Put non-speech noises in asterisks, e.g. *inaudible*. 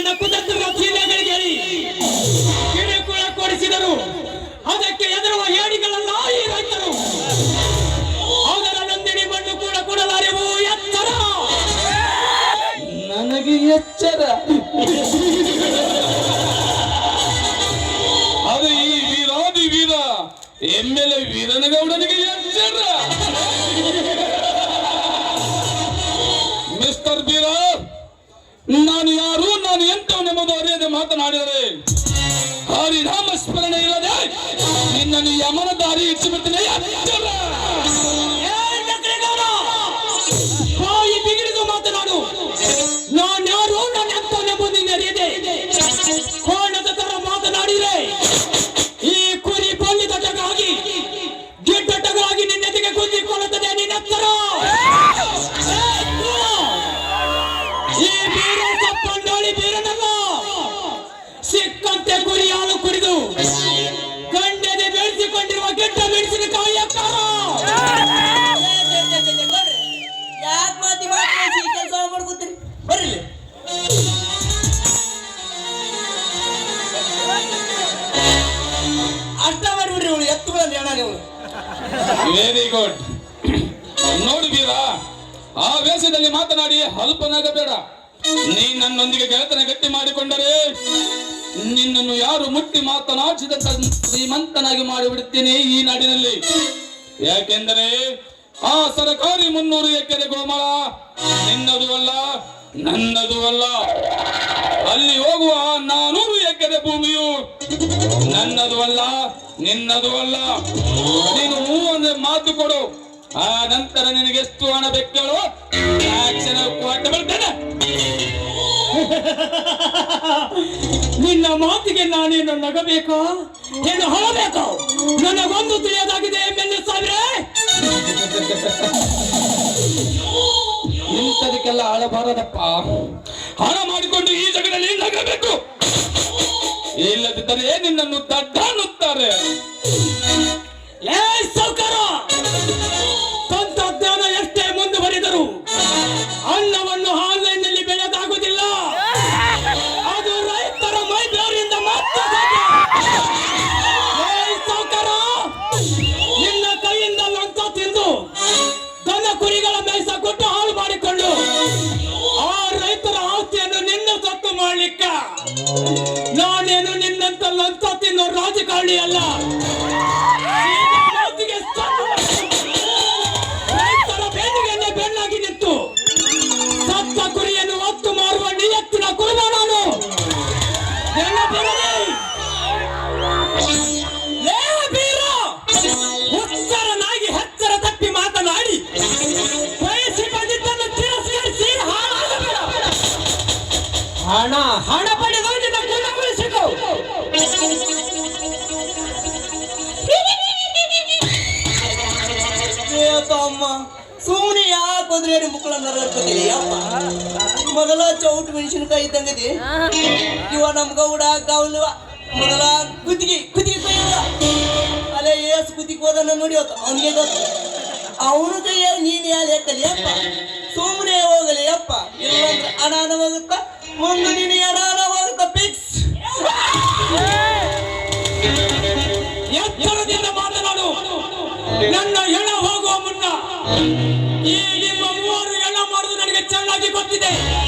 ನಿನ್ನ ಕುತಂತ್ರದ ಚೀಲಗಳಿಗೆ ಕಿರುಕುಳ ಕೊಡಿಸಿದರು. ಅದಕ್ಕೆ ಎದುರುವ ಹೇಡಿಗಳಲ್ಲ ಈ ರೈತರು. ಅದರ ನಂದಿನಿ ಮಣ್ಣು ಕೂಡ ಕೊಡಲಾರೆವು ಎತ್ತರ. ನನಗೆ ಎಚ್ಚರ. ಅದು ಈ ವೀರಾದಿ ವೀರ ಎಮ್ಮೆಲೆ ವೀರನಗೌಡನಿಗೆ ಎಚ್ಚರ. ಮಿಸ್ಟರ್ ಬೀರ ನಾನು ನಿನ್ನನ್ನು ಯಮನ ದಾರಿ ಇಟ್ಟಿಬಿಡ್ತೇನೆ ಎಚ್ಚರ ವೆರಿ ಗುಡ್ ನೋಡಿ ಆ ವೇಷದಲ್ಲಿ ಮಾತನಾಡಿ ಅಲ್ಪನಾಗಬೇಡ. ನೀ ನನ್ನೊಂದಿಗೆ ಗೆಳೆತನ ಗಟ್ಟಿ ಮಾಡಿಕೊಂಡರೆ ನಿನ್ನನ್ನು ಯಾರು ಮುಟ್ಟಿ ಮಾತನಾಡಿಸಿದ ಶ್ರೀಮಂತನಾಗಿ ಮಾಡಿಬಿಡುತ್ತೇನೆ ಈ ನಾಡಿನಲ್ಲಿ. ಯಾಕೆಂದರೆ ಆ ಸರಕಾರಿ ಮುನ್ನೂರು ಎಕರೆ ಗೋಮಳ ನಿನ್ನದು ಅಲ್ಲ, ನನ್ನದು ಅಲ್ಲ. ಅಲ್ಲಿ ಹೋಗುವ ನಾನೂರು ಎಕರೆ ಭೂಮಿಯು ನನ್ನದು ಅಲ್ಲ. ನಿನ್ನದು ಅಲ್ಲ. ನೀನು ಹೂ ಮಾತು ಕೊಡು. ಆ ನಂತರ ನಿನಗೆ ಎಷ್ಟು ಹಣ ಕೊಟ್ಟು ಬರ್ತೇನೆ. *laughs* ನಿನ್ನ ಮಾತಿಗೆ ನಾನೇನು ನಗಬೇಕು? ಏನು ಹೊಳಬೇಕು? ನನಗೊಂದು ತಿಳಿಯೋದಾಗಿದೆ ಎಮ್ಮೆಲ್ಲೆ ಸಾವಿರ. *laughs* ಇಂಥದಕ್ಕೆಲ್ಲ ಆಳಬಾರದಪ್ಪ. ಹಣ ಮಾಡಿಕೊಂಡು ಈ ಜಗದಲ್ಲಿ ನಗಬೇಕು. ಇಲ್ಲದಿದ್ದರೆ ನಿನ್ನನ್ನು ದಡ್ಡ ಅನ್ನುತ್ತಾರೆ ಏ ಸೌಕರ だ ಸುಮ್ಮನೆ ಯಾಕೆ ಹೋದ್ರೆ ಮುಕ್ಕಳ ನರಕೋತೀರಿ ಅಪ್ಪ ಮೊದಲ ಚೌಟ್ ಮೆಣಸಿನಕಾಯಿ ಇದ್ದಂಗದಿ ಇವ ನಮ್ ಗೌಡ ಗೌಲವ ಮೊದಲ ಕುತ್ತಿಗೆ ಕುತ್ತಿಗೆ ಕೊಯ್ಯವ ಅಲ್ಲೇ ಏಸ್ ಕುತ್ತಿಗೆ ಹೋದನ್ನ ನೋಡಿ ಅವತ್ತು ಅವನಿಗೆ ಗೊತ್ತು. ಅವನ ಕೈಯಲ್ಲಿ ನೀನ್ ಯಾರು ಎತ್ತಲಿ ಅಪ್ಪ? ಸುಮ್ಮನೆ ಹೋಗಲಿ ಅಪ್ಪ. ಇಲ್ಲಾಂದ್ರೆ ಅನಾನವಾಗುತ್ತ ಒಂದು ನೀನು ಅನಾನವಾಗುತ್ತ ಫಿಕ್ಸ್ ಎತ್ತರದಿಂದ ಮಾತನಾಡು. ನನ್ನ ಹೆಣ ಈ ನಿಮ್ಮ ಮೂವರು ಎಲ್ಲ ಮಾಡುದು ನನಗೆ ಚೆನ್ನಾಗಿ ಗೊತ್ತಿದೆ.